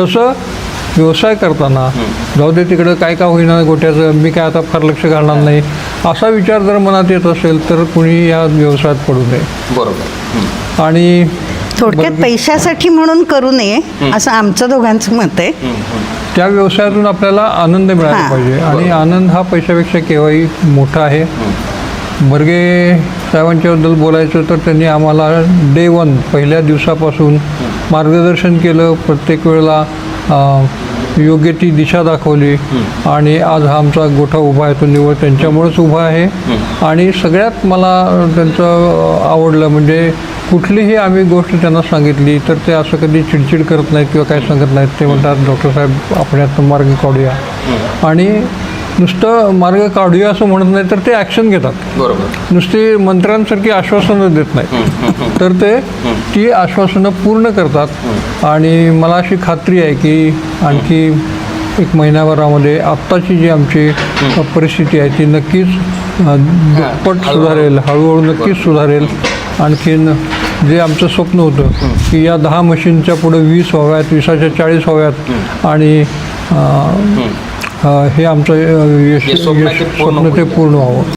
तसं व्यवसाय करताना जाऊ दे तिकडं काय का होईना गोट्याचं मी काय आता फार लक्ष घालणार नाही. असा विचार जर मनात येत असेल तर कुणी या व्यवसायात पडू नये. बरोबर. आणि थोडक्यात पैशासाठी म्हणून करू नये असं आमचं दोघांचं मत आहे. त्या व्यवसायातून आपल्याला आनंद मिळाला. पाहिजे. आणि आनंद हा पैशापेक्षा केव्हाही मोठा आहे. बर्गे साहेबांच्याबद्दल बोलायचं तर त्यांनी आम्हाला डे वन पहिल्या दिवसापासून मार्गदर्शन केलं प्रत्येक वेळेला योग्य ती दिशा दाखवली आणि आज हा आमचा गोठा उभा आहे तो निवड त्यांच्यामुळेच उभा आहे. आणि सगळ्यात मला त्यांचं आवडलं म्हणजे कुठलीही आम्ही गोष्ट त्यांना सांगितली तर ते असं कधी चिडचिड करत नाहीत किंवा काय सांगत नाहीत. ते म्हणतात डॉक्टर साहेब आपण यातून मार्ग काढूया. आणि नुसतं मार्ग काढूया असं म्हणत नाही तर ते ॲक्शन घेतात. बरोबर. नुसती मंत्र्यांसारखी आश्वासनं देत नाही तर ते ती आश्वासनं पूर्ण करतात. आणि मला अशी खात्री आहे की आणखी एक महिन्याभरामध्ये आत्ताची जी आमची परिस्थिती आहे ती नक्कीच दुप्पट सुधारेल हळूहळू. नक्कीच सुधारेल. आणखीन जे आमचं स्वप्न होतं की या दहा मशीनच्या पुढे वीस व्हाव्यात विसाच्या चाळीस व्हाव्यात आणि हे आमचं यश यश- स्वप्न ते. पूर्ण व्हावं